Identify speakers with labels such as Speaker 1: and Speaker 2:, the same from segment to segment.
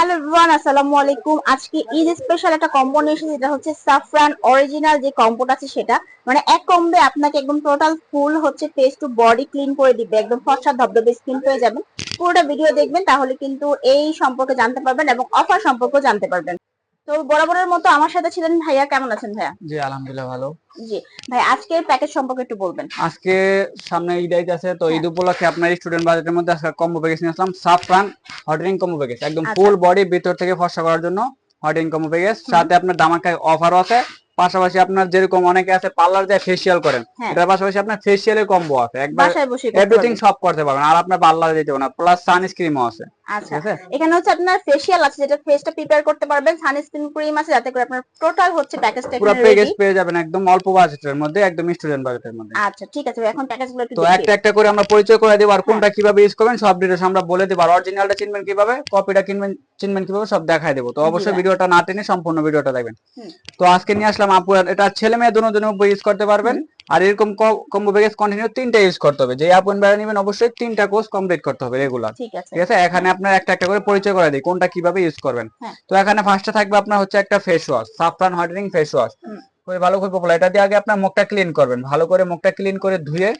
Speaker 1: Hello everyone, আসসালামু আলাইকুম। আজকে ঈদ স্পেশাল একটা কম্বো নিয়ে যেটা হচ্ছে সাফরান অরিজিনাল যে কম্বোটা আছে সেটা। মানে এক কম্বে আপনাকে একদম টোটাল ফুল হচ্ছে ফেস টু বডি ক্লিন করে দিবে, একদম ফর্সা ধবধবে স্কিন পেয়ে যাবেন পুরোটা ভিডিও দেখবেন, তাহলে কিন্তু এই সম্পর্কে জানতে পারবেন এবং অফার সম্পর্কে জানতে পারবেন। তো বরাবরের মতো আমার সাথে ছিলেন ভাইয়া। কেমন আছেন ভাইয়া?
Speaker 2: জি আলহামদুলিল্লাহ ভালো।
Speaker 1: জি ভাই আজকের প্যাকেজ সম্পর্কে একটু বলবেন।
Speaker 2: আজকে সামনে ঈদ আইতে আছে তো। ঈদ উপলক্ষে আপনার স্টুডেন্ট বাজেটের মধ্যে আজকে কম্বো প্যাকেজ নিয়ে আসলাম সাফরান হটরিং কম্বো প্যাকেজ একদম
Speaker 1: আচ্ছা।
Speaker 2: ফুল বডি ভিতর থেকে ফর্সা করার জন্য হটরিং কম্বো প্যাকেজ সাথে আপনার দামাকায় অফারও আছে পাশাপাশি আপনার যেরকম অনেকে আছে পার্লার যায় ফেসিয়াল করেন
Speaker 1: হ্যাঁ।
Speaker 2: এটার পাশাপাশি আপনার ফেসিয়ালের কম্বো আছে। একবার এভরিথিং সব করতে পারবেন আর আপনার পার্লার যেতে হবে না প্লাস সানস্ক্রিমও আছে।
Speaker 1: আচ্ছা এখানে হচ্ছে আপনার ফেসিয়াল আছে যেটা ফেসটা প্রিপেয়ার করতে পারবেন সানস্ক্রিন ক্রিম আছে যাতে করে আপনার টোটাল হচ্ছে প্যাকেজটা
Speaker 2: পুরো প্যাকেজ পেয়ে যাবেন একদম অল্প বাজেটের মধ্যে একদম স্টুডেন্ট বাজেটের মধ্যে।
Speaker 1: আচ্ছা ঠিক আছে এখন প্যাকেজগুলো একটু
Speaker 2: তো একটা একটা করে আমরা পরিচয় করে দেবো আর কোনটা কীভাবে ইউজ করবেন সব ডিটেলস আমরা বলে দেবো আর অরিজিনালটা চিনবেন কীভাবে কপিটা কিনবেন চিনবেন কীভাবে সব দেখাই দেবো। তো অবশ্যই ভিডিওটা না টেনে সম্পূর্ণ ভিডিওটা দেখবেন। তো আজকে নিয়ে আসলাম আপু এটা ছেলে মেয়ে দুজনের উপর ইউজ করতে পারবেন। আর এরকম কম্বো প্যাকেজ কন্টিনিউ তিনটা ইউজ করতে হবে। যে আপন বেড়া নেবেন অবশ্যই তিনটা কোর্স কমপ্লিট করতে হবে রেগুলার
Speaker 1: ঠিক আছে।
Speaker 2: এখানে আপনার একটা একটা করে পরিচয় করে দিই কোনটা কীভাবে ইউজ করবেন।
Speaker 1: হ্যাঁ।
Speaker 2: তো এখানে ফার্স্টে থাকবে আপনার হচ্ছে একটা face wash saffron whitening face wash খুবই ভালো খুবই পপুলার এটা দিয়ে আগে আপনার মুখটা ক্লিন করবেন। ভালো করে মুখটা ক্লিন করে ধুয়ে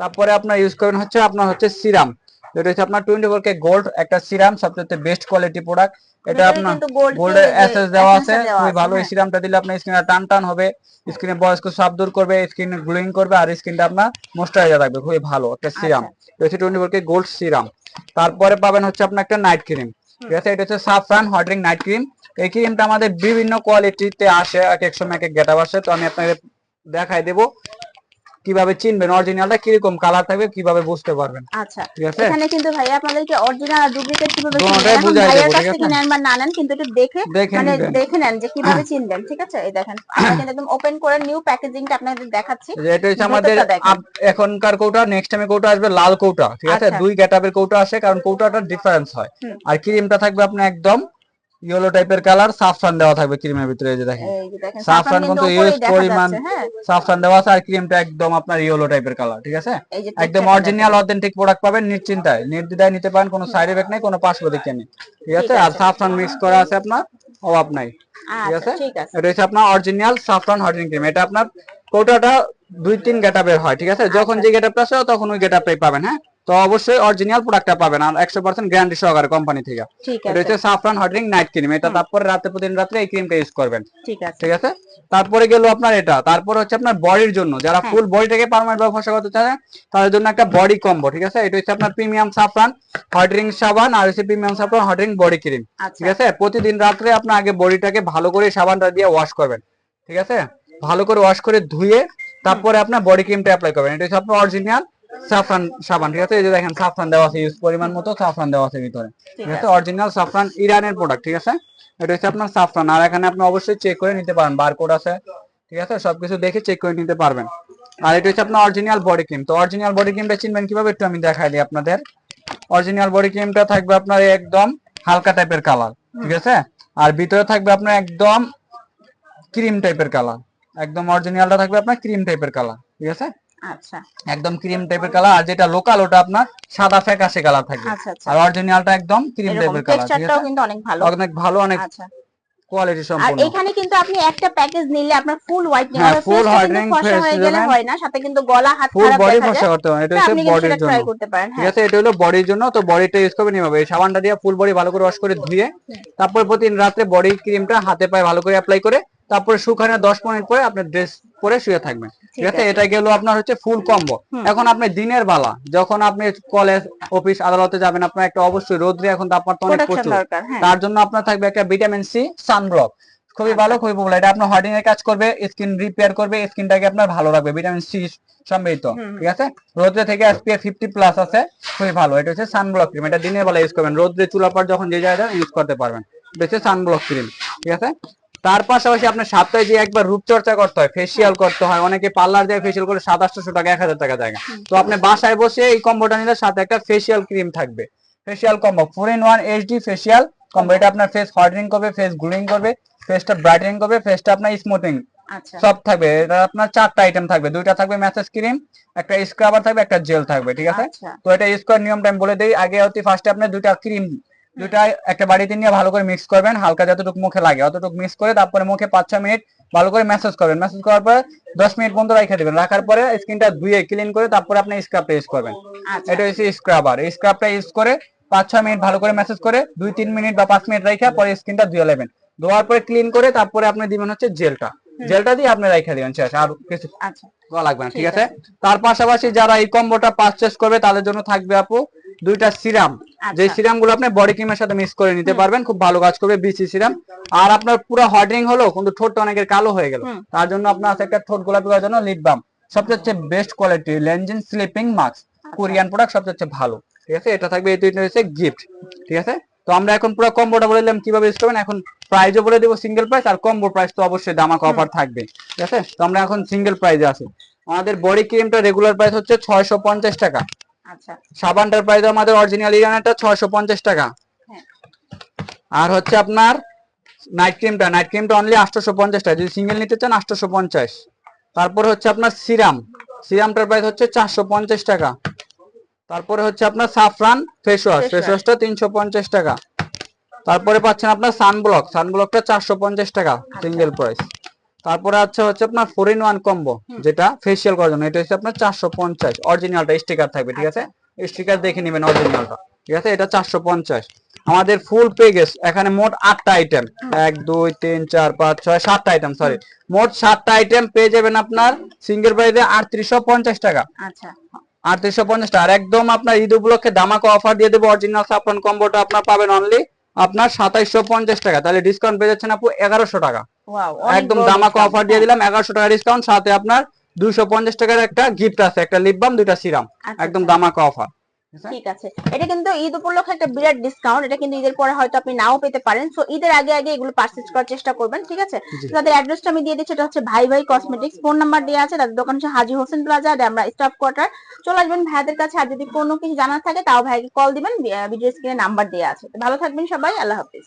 Speaker 2: তারপরে আপনার ইউজ করবেন হচ্ছে আপনার হচ্ছে সিরাম যেটা হচ্ছে আপনার টোয়েন্টি ফোর কে গোল্ড একটা সিরাম সবচেয়ে বেস্ট কোয়ালিটি প্রোডাক্ট এটা আপনার গোল্ডের
Speaker 1: যে
Speaker 2: দেওয়া আছে খুবই ভালো এই
Speaker 1: হ্যাঁ।
Speaker 2: সিরামটা দিলে আপনার স্কিনটা টান টান হবে স্কিনে বয়স্ক সাপ দূর করবে স্কিন গ্লোয়িং করবে আর স্কিনটা আপনার ময়েশ্চারাইজার রাখবে খুবই ভালো একটা সিরাম
Speaker 1: আচ্ছা।
Speaker 2: হচ্ছে twenty four K gold serum তারপরে পাবেন হচ্ছে আপনার একটা নাইট ক্রিম ঠিক আছে? এটা হচ্ছে সাফরান হটরিং নাইট ক্রিম এই ক্রিমটা আমাদের বিভিন্ন কোয়ালিটিতে আসে এক এক সময় এক এক গেটাপ আসে। তো আমি আপনাকে দেখাই দেবো। কীভাবে চিনবেন? অরিজিনালটা কীরকম কালার থাকবে কীভাবে বুঝতে পারবেন?
Speaker 1: আচ্ছা
Speaker 2: ঠিক আছে?
Speaker 1: এখানে কিন্তু ভাইয়া আপনাদেরকে অরিজিনাল আর ডুপ্লিকেট কীভাবে চিনবেন? এখন ভাইয়ার কাছ থেকে নেন বা না নেন কিন্তু একটু দেখে মানে দেখে নেন যে কীভাবে চিনবেন ঠিক আছে? এই দেখেন আমরা কিন্তু একদম ওপেন করে নিউ প্যাকেজিংটা আপনাদের দেখাচ্ছি।
Speaker 2: যে এটা হচ্ছে আমাদের এখনকার কৌটা নেক্সট টাইমে কৌটা আসবে লাল কৌটা ঠিক আছে?
Speaker 1: আচ্ছা।
Speaker 2: দুই গেটাপের কৌটা আসে কারণ কৌটাটার ডিফারেন্স হয়। আর ক্রিমটা থাকবে আপনার একদম ইয়েলো টাইপের কালার সাফরান দেওয়া থাকবে ক্রিমের ভিতরে এই যে দেখেন। সাফরান
Speaker 1: কিন্তু
Speaker 2: ইউজ পরিমাণ
Speaker 1: যাচ্ছে হ্যাঁ।
Speaker 2: দেওয়া আছে আর ক্রিমটা একদম আপনার ইয়েলো টাইপের কালার ঠিক আছে? একদম অরিজিনাল অথেন্টিক প্রোডাক্ট পাবেন নিশ্চিন্তায়। নির্দ্বিধায় নিতে পারেন কোনো সাইড এফেক্ট নেই কোনো পার্শ্ব দিক নেই ঠিক আছে? আর সাফসান মিক্স করা আছে আপনার অভাব নাই ঠিক
Speaker 1: আচ্ছা
Speaker 2: আছে? এটা হচ্ছে আপনার অরিজিনাল সাফরান হটিং ক্রিম এটা আপনার কোটাটা দুই তিন গেটাপের হয় ঠিক আছে? যখন। যে গেটাপটা আসে তখন ওই গেটাপটাই পাবেন হ্যাঁ? তো অবশ্যই অরিজিনাল প্রোডাক্টটা পাবেন। আর একশো পার্সেন্ট গ্যারান্টি সহকারে কোম্পানি থেকে।
Speaker 1: ঠিক
Speaker 2: এটা হচ্ছে সাফরান হটিং নাইট ক্রিম এটা তারপরে রাতে প্রতিদিন রাত্রে এই ক্রিমটা ইউজ করবেন।
Speaker 1: ঠিক আছে।
Speaker 2: ঠিক আছে? তারপরে গেল আপনার এটা। তারপর হচ্ছে আপনার বডির জন্য। যারা। ফুল বডিটাকে পারমানেন্ট ব্যবহার করতে চায় তাদের জন্য একটা বডি কম্বো ঠিক আছে? এটা হচ্ছে আপনার প্রিমিয়াম সাফরান হটরিং সাবান আর হচ্ছে প্রিমিয়াম সাফরান হটরিং বডি ক্রিম ঠিক আছে? প্রতিদিন রাত্রে আপনি আগে বডিটাকে ভালো করে সাবানটা দিয়ে ওয়াশ করবেন। ঠিক আছে? ভালো করে ওয়াশ করে ধুয়ে তারপরে আপনার বডি ক্রিমটা অ্যাপ্লাই করবেন। এটা হচ্ছে আপনার অরিজিনাল সাফরান সাবান ঠিক আছে? এই যে দেখেন সাফরান দেওয়া আছে ইউজ পরিমাণ মতো সাফরান দেওয়া আছে ভিতরে।
Speaker 1: ঠিক
Speaker 2: আছে? অরিজিনাল সাফরান ইরানের প্রোডাক্ট ঠিক আছে? এটা হচ্ছে আপনার সাফরান। আর এখানে আপনি অবশ্যই চেক করে নিতে পারেন বারকোড আছে ঠিক আছে? সবকিছু দেখে চেক করে নিতে পারবেন। আর এটা হচ্ছে আপনার অরিজিনাল বডি ক্রিম তো অরিজিনাল বডি ক্রিমটা চিনবেন কীভাবে একটু আমি দেখাই দিই আপনাদের। অরিজিনাল বডি ক্রিমটা থাকবে আপনার একদম হালকা টাইপের কালার ঠিক আছে? আর ভিতরে থাকবে আপনার একদম ক্রিম টাইপের কালার একদম অরিজিনালটা থাকবে আপনার ক্রিম টাইপের কালার ঠিক আছে?
Speaker 1: আচ্ছা।
Speaker 2: একদম ক্রিম টাইপের কালার আর যেটা লোকাল ওটা আপনার সাদা ফ্যাকাশে কালার থাকবে।
Speaker 1: আচ্ছা আচ্ছা।
Speaker 2: আর অরিজিনালটা একদম ক্রিম টাইপের কালার
Speaker 1: টেক্সচারটাও কিন্তু অনেক ভালো।
Speaker 2: অনেক ভালো অনেক
Speaker 1: আচ্ছা।
Speaker 2: কোয়ালিটি
Speaker 1: আর এখানে কিন্তু আপনি একটা প্যাকেজ নিলে আপনার ফুল হোয়াইটনিং
Speaker 2: হ্যাঁ,
Speaker 1: হবে ফুল হোয়াইটনিং হয়ে গেলে হয় না সাথে কিন্তু গলা হাত
Speaker 2: ফুল বডি ফর্সা করতে হবে এটা হচ্ছে বডির জন্য।
Speaker 1: ট্রাই করতে পারেন
Speaker 2: ঠিক
Speaker 1: হ্যাঁ।
Speaker 2: আছে এটা হলো বডির জন্য তো বডিটা ইউজ করবেন এইভাবে এই সাবানটা দিয়ে ফুল বডি ভালো করে ওয়াশ করে ধুয়ে তারপর প্রতিদিন রাত্রে বডি ক্রিমটা হাতে পায়ে ভালো করে অ্যাপ্লাই করে তারপরে শুকানো দশ মিনিট পরে আপনার ড্রেস পরে শুয়ে থাকবেন। ঠিক আছে। এটা গেল আপনার হচ্ছে ফুল কম্বো এখন আপনি দিনের বেলা যখন আপনি কলেজ অফিস আদালতে যাবেন আপনার একটা অবশ্যই রোদ্রে এখন তাপমাত্রা অনেক প্রচুর।
Speaker 1: হ্যাঁ।
Speaker 2: তার জন্য আপনার থাকবে একটা ভিটামিন সি সানব্লক খুবই
Speaker 1: আচ্ছা।
Speaker 2: ভালো খুবই পপুলার এটা আপনার হার্ডিং এর কাজ করবে স্কিন রিপেয়ার করবে স্কিনটাকে আপনার ভালো রাখবে ভিটামিন সি সমৃদ্ধ। ঠিক আছে? রোদ্রে থেকে এসপিএফ ফিফটি প্লাস আছে খুবই ভালো। এটা হচ্ছে সানব্লক ক্রিম এটা দিনের বেলা ইউজ করবেন। রোদ্রে চুলার পর যখন যে জায়গায় ইউজ করতে পারবেন। হচ্ছে সানব্লক ক্রিম ঠিক আছে? তার পাশাপাশি আপনার সপ্তাহে যে একবার রূপচর্চা করতে হয় ফেসিয়াল করতে হয় অনেকে পার্লার যায় ফেসিয়াল করে সাত আটশো টাকা এক হাজার টাকা জায়গা তো আপনি বাসায় বসে এই কম্বোটা নিলে সাথে একটা ফেসিয়াল ক্রিম থাকবে। Facial combo four in one HD facial combo এটা আপনার ফেস হার্ডনিং করবে ফেস গ্লোয়িং করবে ফেসটা ব্রাইটেনিং করবে ফেসটা আপনার স্মুথিং
Speaker 1: আচ্ছা।
Speaker 2: সব থাকবে। এটা আপনার চারটা আইটেম থাকবে। দুইটা থাকবে ম্যাসেজ ক্রিম একটা স্ক্রাবার থাকবে একটা জেল থাকবে ঠিক আছে?
Speaker 1: আচ্ছা।
Speaker 2: তো এটা ইউজ করার নিয়মটা আমি বলে দিই। আগে হচ্ছে ফার্স্টে আপনি দুইটা ক্রিম দুটা একটা বাড়িতে নিয়ে ভালো করে মিক্স করবেন হালকা যতটুকু মুখে লাগে। অতটুকু মিক্স করে তারপরে মুখে পাঁচ ছ মিনিট ভালো করে ম্যাসেজ করবেন। ম্যাসেজ করার পরে দশ মিনিট পর্যন্ত রেখে দেবেন। রাখার পরে স্কিনটা ধুয়ে ক্লিন করে তারপরে আপনি স্ক্রাবটা ইউজ করবেন।
Speaker 1: আচ্ছা।
Speaker 2: এটা হচ্ছে স্ক্রাবার এই স্ক্রাবটা ইউজ করে পাঁচ ছয় মিনিট ভালো করে ম্যাসেজ করে দুই তিন মিনিট বা পাঁচ মিনিট রেখে পরে স্কিনটা ধুয়ে নেবেন। ধোয়ার পরে ক্লিন করে তারপরে আপনি দিবেন হচ্ছে জেলটা জেলটা দিয়ে আপনি রেখে দিবেন। শেষ আর কিছু
Speaker 1: আচ্ছা।
Speaker 2: লাগবে না ঠিক
Speaker 1: ঠিক
Speaker 2: আছে? তার পাশাপাশি যারা এই কম্বোটা পারচেস করবে তাদের জন্য থাকবে আপু দুইটা সিরাম যে
Speaker 1: আচ্ছা।
Speaker 2: সিরামগুলো আপনি বডি ক্রিমের সাথে মিক্স করে নিতে পারবেন খুব ভালো কাজ করবে বিসি সিরাম। আর আপনার পুরো হার্ডনিং হলো কিন্তু ঠোঁটটা অনেকের কালো হয়ে গেল। তার জন্য আপনার আছে একটা ঠোঁট গোলাপি করার জন্য লিপ বাম সবচেয়ে best quality Laneige sleeping mask Korean product সবচেয়ে ভালো। ঠিক আছে? এটা থাকবে এই দুইটা হচ্ছে গিফট ঠিক আছে? তো আমরা এখন পুরো কম্বোটা বলে দিলাম কীভাবে ইউজ করবেন। এখন প্রাইজও বলে দেবো সিঙ্গেল প্রাইস আর কম্বো প্রাইস তো অবশ্যই দামাক অফার থাকবে। ঠিক আছে? তো আমরা এখন সিঙ্গেল প্রাইজে আছি। আমাদের বডি ক্রিমটা রেগুলার প্রাইস হচ্ছে ছয়শো পঞ্চাশ টাকা।
Speaker 1: আচ্ছা।
Speaker 2: সাবানটার প্রাইস আমাদের অরিজিনাল ইরানাটা ছয়শো পঞ্চাশ টাকা।
Speaker 1: হ্যাঁ।
Speaker 2: আর হচ্ছে আপনার নাইট ক্রিমটা নাইট ক্রিমটা অনলি আটশোশো পঞ্চাশ টাকা। যদি সিঙ্গেল নিতে চান আটশোশো পঞ্চাশ। তারপরে হচ্ছে আপনার সিরাম সিরামটার প্রাইস হচ্ছে চারশো পঞ্চাশ টাকা। তারপরে হচ্ছে আপনার সাফরান ফেস ওয়াশ ফেস ওয়াশটা তিনশো পঞ্চাশ টাকা। তারপরে পাচ্ছেন আপনার সানব্লক সানব্লকটা চারশো পঞ্চাশ টাকা
Speaker 1: আচ্ছা।
Speaker 2: সিঙ্গেল প্রাইস তারপরে আছে হচ্ছে আপনার ফোর ইন ওয়ান কম্বো যেটা ফেসিয়াল করার জন্য। এটা হচ্ছে আপনার চারশো পঞ্চাশ। অরিজিনালটা স্টিকার থাকবে ঠিক আছে? স্টিকার দেখে নেবেন অরিজিনালটা ঠিক আছে? এটা চারশো পঞ্চাশ। আমাদের ফুল পেগেস এখানে মোট আটটা আইটেম এক দুই তিন চার পাঁচ ছয় সাতটা আইটেম সরি মোট সাতটা আইটেম পেয়ে যাবেন আপনার সিঙ্গেল প্রাইসে আটত্রিশশো পঞ্চাশ টাকা।
Speaker 1: আচ্ছা।
Speaker 2: আটত্রিশশো পঞ্চাশ টাকা। আর একদম আপনার ঈদ উপলক্ষে দামাকা অফার দিয়ে দেবো অরিজিনাল সাফরান কম্বোটা আপনার পাবেন অনলি আপনার সাতাইশশো পঞ্চাশ টাকা। তাহলে ডিসকাউন্ট পেয়ে যাচ্ছেন আপু এগারোশো টাকা। একদম দামাকা অফার দিয়ে দিলাম এগারোশো টাকা ডিসকাউন্ট সাথে আপনার দুইশো পঞ্চাশ টাকার একটা গিফট আছে একটা লিপ বাম দুইটা সিরাম
Speaker 1: আচ্ছা,
Speaker 2: একদম
Speaker 1: আচ্ছা।
Speaker 2: দামাকা অফার
Speaker 1: ঠিক আছে? এটা কিন্তু ঈদ উপলক্ষে একটা বিরাট ডিসকাউন্ট এটা কিন্তু ঈদের পরে হয়তো আপনি নাও পেতে পারেন সো ঈদের আগে আগে এগুলো পারচেজ করার চেষ্টা করবেন ঠিক আছে? তাদের অ্যাড্রেসটা আমি দিয়ে দিচ্ছি এটা হচ্ছে ভাই ভাই কসমেটিক্স ফোন নাম্বার দেওয়া আছে তাদের দোকান হচ্ছে হাজি হোসেন প্লাজা আমরা স্টাফ কোয়ার্টার চলে আসবেন ভাইদের কাছে আর যদি কোনো কিছু জানার থাকে তাও ভাইকে কল দিবেন ভিডিও স্ক্রিনে নাম্বার দেওয়া আছে। ভালো থাকবেন সবাই আল্লাহ হাফিজ।